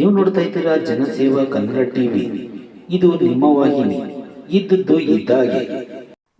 ನೀವು ನೋಡ್ತಾ ಇದ್ದೀರಾ ಜನಸೇವಾ ಕನ್ನಡ ಟಿವಿ. ಇದು ನಿಮ್ಮ ವಾಹಿನಿ. ಇದ್ದದ್ದು ಇದ್ದಾಗೆ.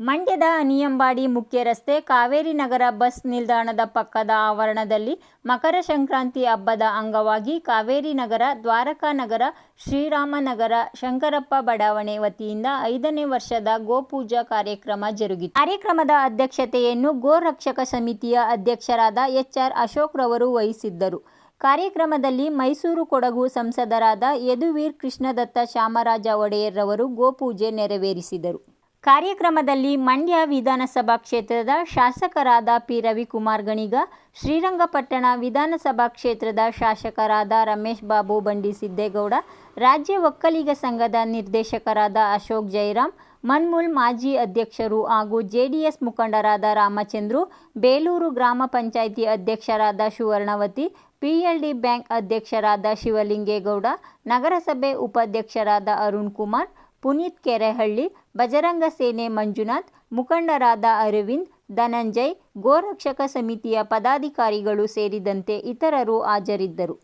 ಮಂಡ್ಯದ ಅನಿಯಂಬಾಡಿ ಮುಖ್ಯ ರಸ್ತೆ ಕಾವೇರಿ ನಗರ ಬಸ್ ನಿಲ್ದಾಣದ ಪಕ್ಕದ ಆವರಣದಲ್ಲಿ ಮಕರ ಸಂಕ್ರಾಂತಿ ಹಬ್ಬದ ಅಂಗವಾಗಿ ಕಾವೇರಿ ನಗರ, ದ್ವಾರಕಾ ನಗರ ಶ್ರೀರಾಮನಗರ ಶಂಕರಪ್ಪ ಬಡಾವಣೆ ವತಿಯಿಂದ ಐದನೇ ವರ್ಷದ ಗೋಪೂಜಾ ಕಾರ್ಯಕ್ರಮ ಜರುಗಿತು. ಕಾರ್ಯಕ್ರಮದ ಅಧ್ಯಕ್ಷತೆಯನ್ನು ಗೋರಕ್ಷಕ ಸಮಿತಿಯ ಅಧ್ಯಕ್ಷರಾದ ಎಚ್ಆರ್ ಅಶೋಕ್ ರವರು ವಹಿಸಿದ್ದರು. ಕಾರ್ಯಕ್ರಮದಲ್ಲಿ ಮೈಸೂರು ಕೊಡಗು ಸಂಸದರಾದ ಯದುವೀರ್ ಕೃಷ್ಣದತ್ತ ಶಾಮರಾಜ ಒಡೆಯರ್ ರವರು ಗೋಪೂಜೆ ನೆರವೇರಿಸಿದರು. ಕಾರ್ಯಕ್ರಮದಲ್ಲಿ ಮಂಡ್ಯ ವಿಧಾನಸಭಾ ಕ್ಷೇತ್ರದ ಶಾಸಕರಾದ ಪಿ. ರವಿಕುಮಾರ್ ಗಣಿಗ, ಶ್ರೀರಂಗಪಟ್ಟಣ ವಿಧಾನಸಭಾ ಕ್ಷೇತ್ರದ ಶಾಸಕರಾದ ರಮೇಶ್ ಬಾಬು ಬಂಡಿ ಸಿದ್ದೇಗೌಡ ರಾಜ್ಯ ಒಕ್ಕಲಿಗ ಸಂಘದ ನಿರ್ದೇಶಕರಾದ ಅಶೋಕ್ ಜೈರಾಮ್, ಮನ್ಮೂಲ್ ಮಾಜಿ ಅಧ್ಯಕ್ಷರು ಹಾಗೂ ಜೆಡಿಎಸ್ ಮುಖಂಡರಾದ ರಾಮಚಂದ್ರು, ಬೇಲೂರು ಗ್ರಾಮ ಪಂಚಾಯಿತಿ ಅಧ್ಯಕ್ಷರಾದ ಸುವರ್ಣವತಿ ಪಿಎಲ್ಡಿ ಬ್ಯಾಂಕ್ ಅಧ್ಯಕ್ಷರಾದ ಶಿವಲಿಂಗೇಗೌಡ, ನಗರಸಭೆ ಉಪಾಧ್ಯಕ್ಷರಾದ ಅರುಣ್ ಕುಮಾರ್, ಪುನೀತ್ ಕೆರೆಹಳ್ಳಿ, ಬಜರಂಗ ಸೇನೆ ಮಂಜುನಾಥ್, ಮುಖಂಡರಾದ ಅರವಿಂದ್, ಧನಂಜಯ್, ಗೋರಕ್ಷಕ ಸಮಿತಿಯ ಪದಾಧಿಕಾರಿಗಳು ಸೇರಿದಂತೆ ಇತರರು ಹಾಜರಿದ್ದರು.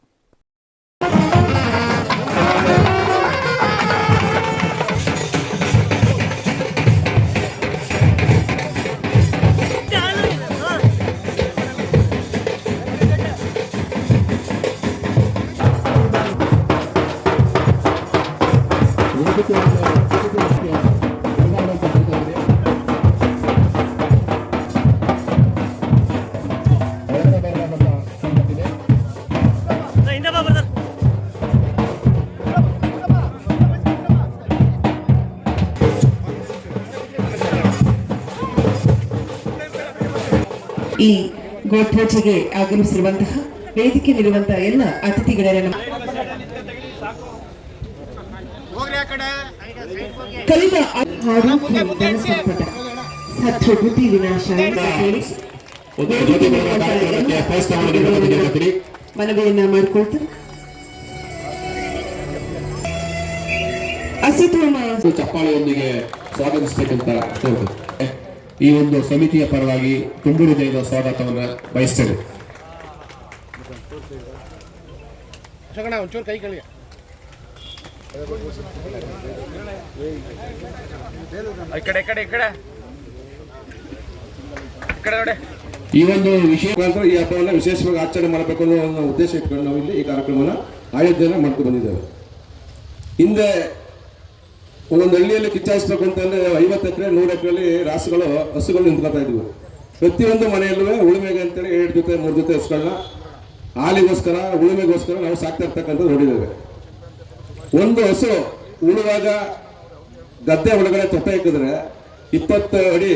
ಈ ಗೋಪೂಜೆಗೆ ಆಗಮಿಸಿರುವಂತಹ ವೇದಿಕೆಯಲ್ಲಿರುವಂತಹ ಎಲ್ಲ ಅತಿಥಿಗಳನ್ನ ಕಲಿತ ವಿನಾಶ. ಮನವಿಯನ್ನ ಮಾಡಿಕೊಳ್ತಾರೆ ಅಸತೋಮ ಒಂದು ಚಪ್ಪಾಳೆಯೊಂದಿಗೆ ಸ್ವಾಗತಿಸಬೇಕಂತ ಕೋರುತ್ತೇನೆ ಈ ಒಂದು ಸಮಿತಿಯ ಪರವಾಗಿ ತುಂಬು ಹೃದಯದ ಸ್ವಾಗತವನ್ನು ಬಯಸ್ತೇನೆ. ಈ ಒಂದು ವಿಷಯ ಈ ಹಬ್ಬವನ್ನು ವಿಶೇಷವಾಗಿ ಆಚರಣೆ ಮಾಡಬೇಕು ಅನ್ನೋ ಉದ್ದೇಶ ಇಟ್ಕೊಂಡು ನಾವು ಇಲ್ಲಿ ಈ ಕಾರ್ಯಕ್ರಮವನ್ನು ಆಯೋಜನೆ ಮಾಡ್ಕೊಂಡು ಬಂದಿದ್ದೇವೆ. ಹಿಂದೆ ಒಂದೊಂದು ಹಳ್ಳಿಯಲ್ಲಿ ಕಿಚ್ಚಾಯಿಸ್ಬೇಕು ಅಂತಂದ್ರೆ ಐವತ್ತು ಎಕರೆ, ನೂರು ಎಕರೆಯಲ್ಲಿ ರಾಸುಗಳು, ಹಸುಗಳು ನಿಂತ್ಕೊತಾ ಇದ್ವು. ಪ್ರತಿಯೊಂದು ಮನೆಯಲ್ಲೂ ಉಳುಮೆಗೆ ಅಂತೇಳಿ ಎರಡು ಜೊತೆ, ಮೂರು ಜೊತೆ ಹಸುಗಳನ್ನ ಹಾಲಿಗೋಸ್ಕರ, ಉಳುಮೆಗೋಸ್ಕರ ನಾವು ಸಾಕ್ತಾ ಇರ್ತಕ್ಕಂಥದ್ದು ನೋಡಿದ್ದೇವೆ. ಒಂದು ಹಸು ಉಳುವಾಗ ಗದ್ದೆ ಒಳಗಡೆ ತೊಟ್ಟೆ ಹಾಕಿದ್ರೆ ಇಪ್ಪತ್ತು ಅಡಿ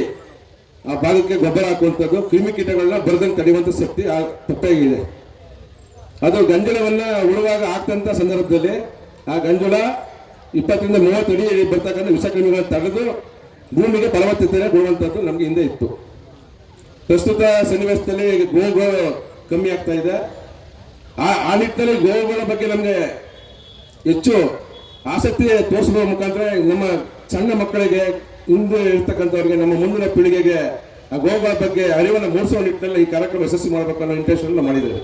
ಆ ಭಾಗಕ್ಕೆ ಗೊಬ್ಬರ ಹಾಕುವಂಥದ್ದು ಕ್ರಿಮಿಕೀಟಗಳನ್ನ ಬರದಂಗೆ ತಡೆಯುವಂಥ ಶಕ್ತಿ ಆ ತೊಟ್ಟೆಗಿದೆ ಅದು ಗಂಜಲವನ್ನ ಉಳುವಾಗ ಹಾಕ್ತಂಥ ಸಂದರ್ಭದಲ್ಲಿ ಆ ಗಂಜಲ ಇಪ್ಪತ್ತರಿಂದ ಮೂವತ್ತು ಅಡಿ ಬರ್ತಕ್ಕಂಥ ವಿಷಕ್ರಿಮಿಗಳನ್ನ ತಡೆದು ಭೂಮಿಗೆ ಫಲವತ್ತತೆ ಕೊಡುವಂಥದ್ದು ನಮಗೆ ಹಿಂದೆ ಇತ್ತು. ಪ್ರಸ್ತುತ ಸನ್ನಿವೇಶದಲ್ಲಿ ಗೋಗಳು ಕಮ್ಮಿ ಆಗ್ತಾ ಇದೆ. ಆ ಆ ನಿಟ್ಟಿನಲ್ಲಿ ಗೋವುಗಳ ಬಗ್ಗೆ ನಮಗೆ ಹೆಚ್ಚು ಆಸಕ್ತಿ ತೋರಿಸುವ ಮುಖಾಂತರ ನಮ್ಮ ಸಣ್ಣ ಮಕ್ಕಳಿಗೆ, ಹಿಂದೆ ಇರ್ತಕ್ಕಂಥವ್ರಿಗೆ, ನಮ್ಮ ಮುಂದಿನ ಪೀಳಿಗೆಗೆ ಆ ಗೋವುಗಳ ಬಗ್ಗೆ ಅರಿವನ್ನು ಮೂಡಿಸುವ ನಿಟ್ಟಿನಲ್ಲಿ ಈ ಕಾರ್ಯಕ್ರಮ ಯಶಸ್ವಿ ಮಾಡಬೇಕು ಅನ್ನೋ ಇಂಟೆನ್ಷನ್ ಮಾಡಿದ್ದೇವೆ.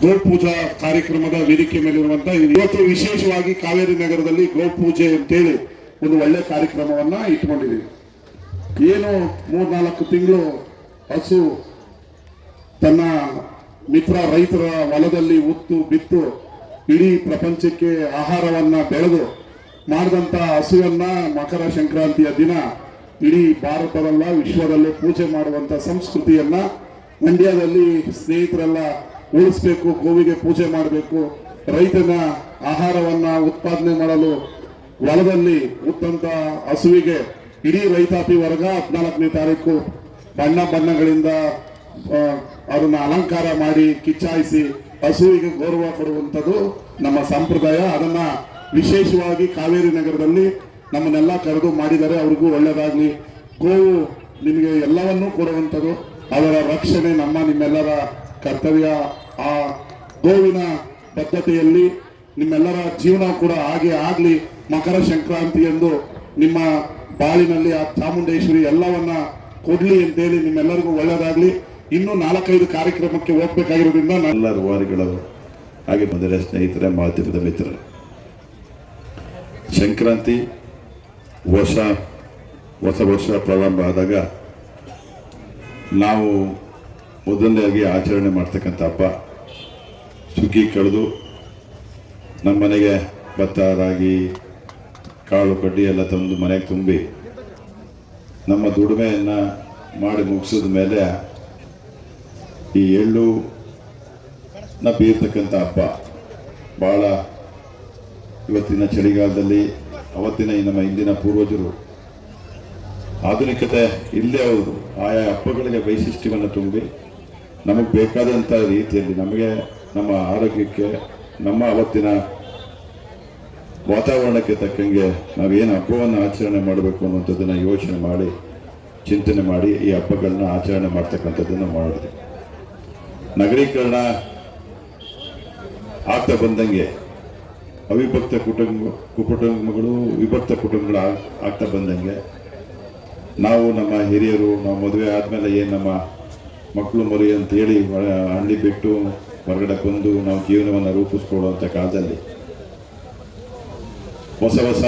ಗೋಪೂಜಾ ಕಾರ್ಯಕ್ರಮದ ವೇದಿಕೆ ಮೇಲಿರುವಂತಹ ಇವತ್ತು ವಿಶೇಷವಾಗಿ ಕಾವೇರಿ ನಗರದಲ್ಲಿ ಗೋಪೂಜೆ ಅಂತೇಳಿ ಒಂದು ಒಳ್ಳೆ ಕಾರ್ಯಕ್ರಮವನ್ನ ಇಟ್ಕೊಂಡಿದ್ದೀವಿ ಏನು ಮೂರ್ನಾಲ್ಕು ತಿಂಗಳು ಹಸು ತನ್ನ ಮಿತ್ರ ರೈತರ ಹೊಲದಲ್ಲಿ ಉತ್ತು ಬಿತ್ತು ಇಡೀ ಪ್ರಪಂಚಕ್ಕೆ ಆಹಾರವನ್ನ ಬೆಳೆದು ಮಾಡಿದಂತ ಹಸುವನ್ನ ಮಕರ ಸಂಕ್ರಾಂತಿಯ ದಿನ ಇಡೀ ಭಾರತದಲ್ಲ ವಿಶ್ವದಲ್ಲೇ ಪೂಜೆ ಮಾಡುವಂತ ಸಂಸ್ಕೃತಿಯನ್ನ ಮಂಡ್ಯದಲ್ಲಿ ಸ್ನೇಹಿತರೆಲ್ಲ ಉಳಿಸ್ಬೇಕು, ಗೋವಿಗೆ ಪೂಜೆ ಮಾಡಬೇಕು, ರೈತನ ಆಹಾರವನ್ನ ಉತ್ಪಾದನೆ ಮಾಡಲು ಹೊಲದಲ್ಲಿ ಉತ್ತಂತ ಹಸುವಿಗೆ ಇಡೀ ರೈತಾಪಿ ವರ್ಗ ಹದಿನಾಲ್ಕನೇ ತಾರೀಕು ಬಣ್ಣ ಬಣ್ಣಗಳಿಂದ ಅದನ್ನ ಅಲಂಕಾರ ಮಾಡಿ ಕಿಚ್ಚಾಯಿಸಿ ಹಸುವಿಗೆ ಗೌರವ ಕೊಡುವಂಥದ್ದು ನಮ್ಮ ಸಂಪ್ರದಾಯ. ಅದನ್ನ ವಿಶೇಷವಾಗಿ ಕಾವೇರಿ ನಗರದಲ್ಲಿ ನಮ್ಮನ್ನೆಲ್ಲ ಕರೆದು ಮಾಡಿದರೆ ಅವ್ರಿಗೂ ಒಳ್ಳೆಯದಾಗಲಿ ಗೋವು ನಿಮಗೆ ಎಲ್ಲವನ್ನೂ ಕೊಡುವಂಥದ್ದು. ಅದರ ರಕ್ಷಣೆ ನಮ್ಮ ನಿಮ್ಮೆಲ್ಲರ ಕರ್ತವ್ಯ ಆ ಗೋವಿನ ಬದ್ಧತೆಯಲ್ಲಿ ನಿಮ್ಮೆಲ್ಲರ ಜೀವನ ಕೂಡ ಹಾಗೆ ಆಗಲಿ ಮಕರ ಸಂಕ್ರಾಂತಿ ಎಂದು ನಿಮ್ಮ ಬಾಳಿನಲ್ಲಿ ಆ ಚಾಮುಂಡೇಶ್ವರಿ ಎಲ್ಲವನ್ನ ಕೊಡ್ಲಿ ಅಂತೇಳಿ ನಿಮ್ಮೆಲ್ಲರಿಗೂ ಒಳ್ಳೆಯದಾಗಲಿ ಇನ್ನೂ ನಾಲ್ಕೈದು ಕಾರ್ಯಕ್ರಮಕ್ಕೆ ಹೋಗ್ಬೇಕಾಗಿರೋದ್ರಿಂದ ನಾನು ಎಲ್ಲ ರೂವಾರಿಗಳು ಹಾಗೆ ಬಂದರೆ ಸ್ನೇಹಿತರೆ, ಮಾಧ್ಯಮದ ಮಿತ್ರರು. ಸಂಕ್ರಾಂತಿ ವರ್ಷ, ಹೊಸ ವರ್ಷ ಪ್ರಾರಂಭ ಆದಾಗ ನಾವು ಮೊದಲನೇದಾಗಿ ಆಚರಣೆ ಮಾಡ್ತಕ್ಕಂಥ ಹಬ್ಬ. ಸುಗ್ಗಿ ಕಳೆದು ನಮ್ಮ ಮನೆಗೆ ಭತ್ತ ರಾಗಿ ಕಾಳು ಕಡ್ಡಿ ಎಲ್ಲ ತಂದು ಮನೆಗೆ ತುಂಬಿ ನಮ್ಮ ದುಡಿಮೆಯನ್ನು ಮಾಡಿ ಮುಗಿಸಿದ ಮೇಲೆ ಈ ಎಳ್ಳು ನ ಬೀರ್ತಕ್ಕಂಥ ಹಬ್ಬ. ಭಾಳ ಇವತ್ತಿನ ಚಳಿಗಾಲದಲ್ಲಿ, ಅವತ್ತಿನ ನಮ್ಮ ಹಿಂದಿನ ಪೂರ್ವಜರು ಆಧುನಿಕತೆ ಇಲ್ಲದೆ ಅವರು ಆಯಾ ಹಬ್ಬಗಳಿಗೆ ವೈಶಿಷ್ಟ್ಯವನ್ನು ತುಂಬಿ ನಮಗೆ ಬೇಕಾದಂಥ ರೀತಿಯಲ್ಲಿ ನಮಗೆ ನಮ್ಮ ಆರೋಗ್ಯಕ್ಕೆ, ನಮ್ಮ ಅವತ್ತಿನ ವಾತಾವರಣಕ್ಕೆ ತಕ್ಕಂಗೆ ನಾವೇನು ಹಬ್ಬವನ್ನು ಆಚರಣೆ ಮಾಡಬೇಕು ಅನ್ನುವಂಥದ್ದನ್ನು ಯೋಚನೆ ಮಾಡಿ, ಚಿಂತನೆ ಮಾಡಿ ಈ ಹಬ್ಬಗಳನ್ನ ಆಚರಣೆ ಮಾಡ್ತಕ್ಕಂಥದ್ದನ್ನು ಮಾಡಿದೆ ನಗರೀಕರಣ ಆಗ್ತಾ ಬಂದಂಗೆ ಅವಿಭಕ್ತ ಕುಟುಂಬ, ಕುಟುಂಬಗಳು, ವಿಭಕ್ತ ಕುಟುಂಬಗಳು ಆಗ್- ಆಗ್ತಾ ಬಂದಂಗೆ ನಾವು ನಮ್ಮ ಹಿರಿಯರು, ನಾವು ಮದುವೆ ಆದಮೇಲೆ ಏನು ನಮ್ಮ ಮಕ್ಕಳು ಮರಿ ಅಂತೇಳಿ ಹೇಳಿ ಹಳ್ಳಿ ಬಿಟ್ಟು ಹೊರಗಡೆ ಬಂದು ನಾವು ಜೀವನವನ್ನು ರೂಪಿಸ್ಕೊಳ್ಳುವಂಥ ಕಾಲದಲ್ಲಿ ಹೊಸ ಹೊಸ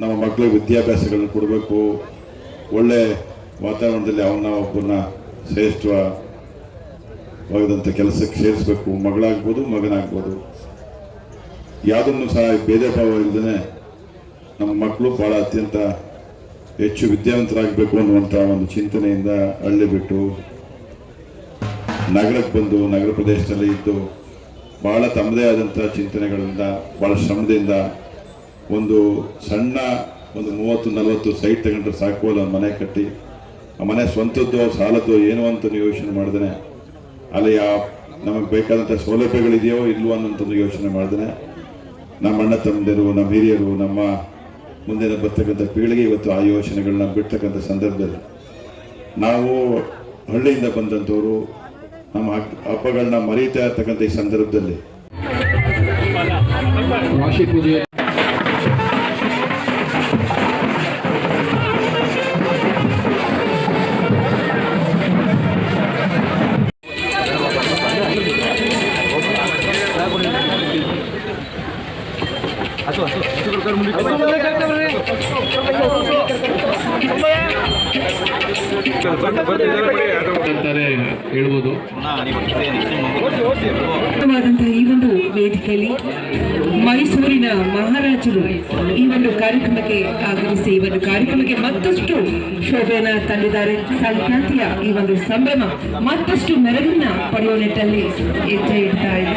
ನಮ್ಮ ಮಕ್ಕಳಿಗೆ ವಿದ್ಯಾಭ್ಯಾಸಗಳನ್ನು ಕೊಡಬೇಕು. ಒಳ್ಳೆ ವಾತಾವರಣದಲ್ಲಿ ಅವನ್ನ ಒಬ್ಬನ ಶ್ರೇಷ್ಠವಾಗದಂಥ ಕೆಲಸಕ್ಕೆ ಸೇರಿಸ್ಬೇಕು. ಮಗಳಾಗ್ಬೋದು, ಮಗನಾಗ್ಬೋದು. ಯಾವುದನ್ನು ಸಹ ಭೇದ ಭಾವ ಇಲ್ಲದೇ ನಮ್ಮ ಮಕ್ಕಳು ಭಾಳ ಅತ್ಯಂತ ಹೆಚ್ಚು ವಿದ್ಯಾವಂತರಾಗಬೇಕು ಅನ್ನುವಂಥ ಒಂದು ಚಿಂತನೆಯಿಂದ ಹಳ್ಳಿ ಬಿಟ್ಟು ನಗರಕ್ಕೆ ಬಂದು ನಗರ ಪ್ರದೇಶದಲ್ಲಿ ಇದ್ದು ಭಾಳ ತಮ್ಮದೇ ಆದಂಥ ಚಿಂತನೆಗಳಿಂದ ಭಾಳ ಶ್ರಮದಿಂದ ಒಂದು ಸಣ್ಣ ಒಂದು ಮೂವತ್ತು, ನಲವತ್ತು ಸೈಟ್ ತಗೊಂಡ್ರೆ ಸಾಕು ಅಲ್ಲೊಂದು ಮನೆ ಕಟ್ಟಿ, ಆ ಮನೆ ಸ್ವಂತದ್ದು, ಸಾಲದ್ದು ಏನು ಅಂತ ಯೋಚನೆ ಮಾಡಿದ್ರೆ ಅಲ್ಲಿ ಆ ನಮಗೆ ಬೇಕಾದಂಥ ಸೌಲಭ್ಯಗಳಿದೆಯೋ ಇಲ್ವೋ ಅನ್ನೋಂಥದ್ದು ಯೋಚನೆ ಮಾಡಿದ್ರೆ ನಮ್ಮ ಅಣ್ಣ ತಮ್ಮಂದಿರು, ನಮ್ಮ ಹಿರಿಯರು, ನಮ್ಮ ಮುಂದಿನ ಬರ್ತಕ್ಕಂಥ ಪೀಳಿಗೆ ಇವತ್ತು ಆ ಯೋಚನೆಗಳನ್ನ ಬಿಡ್ತಕ್ಕಂಥ ಸಂದರ್ಭದಲ್ಲಿ. ನಾವು ಹಳ್ಳಿಯಿಂದ ಬಂದಂಥವರು ನಮ್ಮ ಹಬ್ಬಗಳನ್ನ ಮರೀತಾ ಇರ್ತಕ್ಕಂಥ ಈ ಸಂದರ್ಭದಲ್ಲಿ. ಹೇಳ್ಬೋದು. ಉತ್ತಮವಾದಂತಹ ಈ ಒಂದು ವೇದಿಕೆಯಲ್ಲಿ ಮೈಸೂರಿನ ಮಹಾರಾಜರು ಈ ಒಂದು ಕಾರ್ಯಕ್ರಮಕ್ಕೆ ಆಗಮಿಸಿ ಈ ಒಂದು ಕಾರ್ಯಕ್ರಮಕ್ಕೆ ಮತ್ತಷ್ಟು ಶೋಭೆಯನ್ನ ತಂದಿದ್ದಾರೆ. ಸಂಕ್ರಾಂತಿಯ ಈ ಒಂದು ಸಂಭ್ರಮ ಮತ್ತಷ್ಟು ಮೆರಗನ್ನ ಪಡೆಯುವ ನಿಟ್ಟಲ್ಲಿ ಹೆಜ್ಜೆ ಇಡ್ತಾ ಇದೆ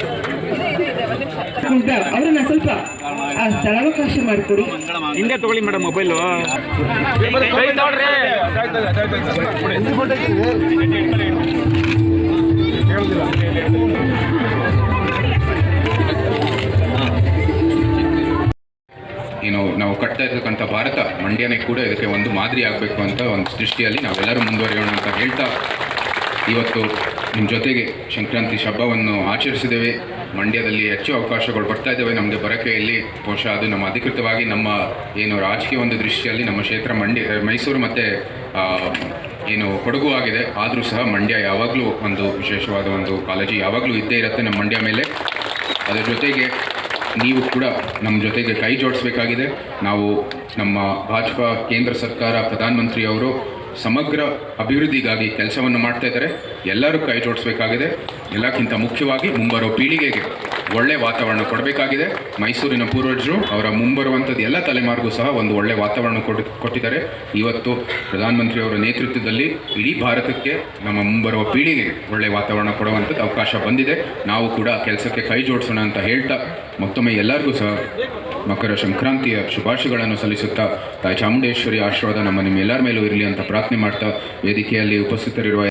ಈಗ ಅವರನ್ನ ಸ್ವಲ್ಪ ಆ ಸ್ಥಳಾವಕಾಶ ಮಾಡಿಕೊಡಿ. ಹಿಂದೆ ತಗೊಳ್ಳಿ ಮೇಡಮ್ ಮೊಬೈಲು. ಏನು ನಾವು ಕಟ್ತಾ ಇರ್ತಕ್ಕಂಥ ಭಾರತ ಮಂಡ್ಯನೇ ಕೂಡ ಇದಕ್ಕೆ ಒಂದು ಮಾದರಿ ಆಗಬೇಕು ಅಂತ ಒಂದು ದೃಷ್ಟಿಯಲ್ಲಿ ನಾವೆಲ್ಲರೂ ಮುಂದುವರಿಯೋಣ ಅಂತ ಹೇಳ್ತಾ ಇವತ್ತು ನಿಮ್ಮ ಜೊತೆಗೆ ಸಂಕ್ರಾಂತಿ ಹಬ್ಬವನ್ನು ಆಚರಿಸಿದ್ದೇವೆ. ಮಂಡ್ಯದಲ್ಲಿ ಹೆಚ್ಚು ಅವಕಾಶಗಳು ಬರ್ತಾ ಇದ್ದಾವೆ. ನಮಗೆ ಬರಕೆಯಲ್ಲಿ ಬಹುಶಃ ಅದು ನಮ್ಮ ಅಧಿಕೃತವಾಗಿ ನಮ್ಮ ಏನು ರಾಜಕೀಯ ಒಂದು ದೃಷ್ಟಿಯಲ್ಲಿ ನಮ್ಮ ಕ್ಷೇತ್ರ ಮಂಡ್ಯ ಮೈಸೂರು ಮತ್ತು ಏನು ಕೊಡಗು ಆಗಿದೆ. ಆದರೂ ಸಹ ಮಂಡ್ಯ ಯಾವಾಗಲೂ ಒಂದು ವಿಶೇಷವಾದ ಒಂದು ಕಾಳಜಿ ಯಾವಾಗಲೂ ಇದ್ದೇ ಇರುತ್ತೆ ನಮ್ಮ ಮಂಡ್ಯ ಮೇಲೆ. ಅದರ ಜೊತೆಗೆ ನೀವು ಕೂಡ ನಮ್ಮ ಜೊತೆಗೆ ಕೈ ಜೋಡಿಸಬೇಕಾಗಿದೆ. ನಾವು ನಮ್ಮ ಭಾಜಪಾ ಕೇಂದ್ರ ಸರ್ಕಾರ ಪ್ರಧಾನಮಂತ್ರಿಯವರು ಸಮಗ್ರ ಅಭಿವೃದ್ಧಿಗಾಗಿ ಕೆಲಸವನ್ನು ಮಾಡ್ತಾ ಇದ್ದಾರೆ. ಎಲ್ಲರೂ ಕೈ ಜೋಡಿಸಬೇಕಾಗಿದೆ. ಎಲ್ಲಕ್ಕಿಂತ ಮುಖ್ಯವಾಗಿ ಮುಂಬರೋ ಪೀಳಿಗೆಗೆ. ಒಳ್ಳೆ ವಾತಾವರಣ ಕೊಡಬೇಕಾಗಿದೆ. ಮೈಸೂರಿನ ಪೂರ್ವಜರು ಅವರ ಮುಂಬರುವಂಥದ್ದು ಎಲ್ಲ ತಲೆಮಾರಿಗೂ ಸಹ ಒಂದು ಒಳ್ಳೆ ವಾತಾವರಣ ಕೊಟ್ಟು ಕೊಟ್ಟಿದ್ದಾರೆ. ಇವತ್ತು ಪ್ರಧಾನಮಂತ್ರಿಯವರ ನೇತೃತ್ವದಲ್ಲಿ ಇಡೀ ಭಾರತಕ್ಕೆ ನಮ್ಮ ಮುಂಬರುವ ಪೀಳಿಗೆ ಒಳ್ಳೆ ವಾತಾವರಣ ಕೊಡುವಂಥದ್ದು ಅವಕಾಶ ಬಂದಿದೆ. ನಾವು ಕೂಡ ಕೆಲಸಕ್ಕೆ ಕೈ ಜೋಡಿಸೋಣ ಅಂತ ಹೇಳ್ತಾ ಮತ್ತೊಮ್ಮೆ ಎಲ್ಲರಿಗೂ ಸಹ ಮಕರ ಸಂಕ್ರಾಂತಿಯ ಶುಭಾಶಯಗಳನ್ನು ಸಲ್ಲಿಸುತ್ತಾ ತಾಯಿ ಚಾಮುಂಡೇಶ್ವರಿ ಆಶೀರ್ವಾದ ನಮ್ಮ ನಿಮ್ಮೆಲ್ಲರ ಮೇಲೂ ಇರಲಿ ಅಂತ ಪ್ರಾರ್ಥನೆ ಮಾಡ್ತಾ ವೇದಿಕೆಯಲ್ಲಿ ಉಪಸ್ಥಿತರಿರುವ